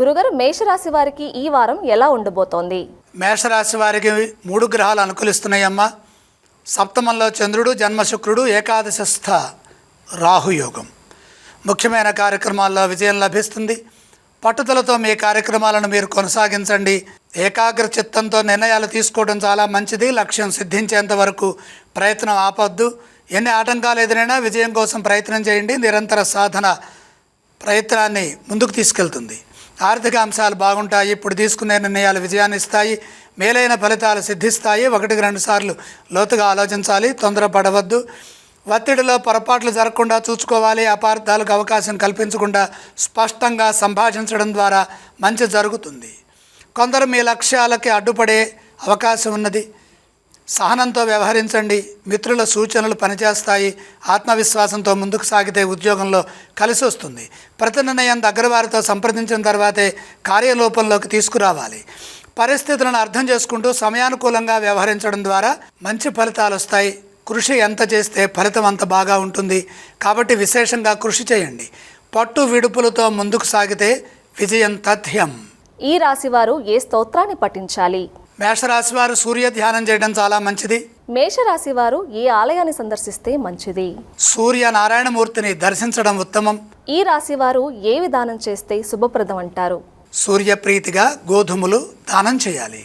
గురుగారు మేషరాశి వారికి ఈ వారం ఎలా ఉండబోతోంది? మేషరాశి వారికి మూడు గ్రహాలు అనుకూలిస్తున్నాయమ్మా. సప్తమంలో చంద్రుడు జన్మశుక్రుడు ఏకాదశస్థ రాహుయోగం ముఖ్యమైన కార్యక్రమాల్లో విజయం లభిస్తుంది. పట్టుదలతో మీ కార్యక్రమాలను మీరు కొనసాగించండి. ఏకాగ్ర చిత్తంతో నిర్ణయాలు తీసుకోవడం చాలా మంచిది. లక్ష్యం సిద్ధించేంత వరకు ప్రయత్నం ఆపొద్దు. ఎన్ని ఆటంకాలు ఎదురైనా విజయం కోసం ప్రయత్నం చేయండి. నిరంతర సాధన ప్రయత్నాన్ని ముందుకు తీసుకెళ్తుంది. ఆర్థిక అంశాలు బాగుంటాయి ఇప్పుడు తీసుకునే నిర్ణయాలు విజయాన్ని ఇస్తాయి మేలైన ఫలితాలు సిద్ధిస్తాయి. ఒకటికి రెండు సార్లు లోతుగా ఆలోచించాలి తొందరపడవద్దు. ఒత్తిడిలో పొరపాట్లు జరగకుండా చూసుకోవాలి అపార్థాలకు అవకాశం కల్పించకుండా స్పష్టంగా సంభాషించడం ద్వారా మంచి జరుగుతుంది. కొందరు మీ లక్ష్యాలకి అడ్డుపడే అవకాశం ఉన్నది సహనంతో వ్యవహరించండి. మిత్రుల సూచనలు పనిచేస్తాయి. ఆత్మవిశ్వాసంతో ముందుకు సాగితే ఉద్యోగంలో కలిసి వస్తుంది. ప్రతి నిర్ణయం దగ్గర వారితో సంప్రదించిన తర్వాతే కార్యలోపంలోకి తీసుకురావాలి. పరిస్థితులను అర్థం చేసుకుంటూ సమయానుకూలంగా వ్యవహరించడం ద్వారా మంచి ఫలితాలు వస్తాయి. కృషి ఎంత చేస్తే ఫలితం అంత బాగా ఉంటుంది. కాబట్టి విశేషంగా కృషి చేయండి. పట్టు విడుపులతో ముందుకు సాగితే విజయం తథ్యం. ఈ రాశివారు ఏ స్తోత్రాన్ని పఠించాలి? మేషరాశి వారు సూర్య ధ్యానం చేయడం చాలా మంచిది. మేషరాశి వారు ఏ ఆలయాన్ని సందర్శిస్తే మంచిది? సూర్య నారాయణమూర్తిని దర్శించడం ఉత్తమం. ఈ రాశి వారు ఏ విధానం చేస్తే శుభప్రదం అంటారు? సూర్యప్రీతిగా గోధుమలు దానం చేయాలి.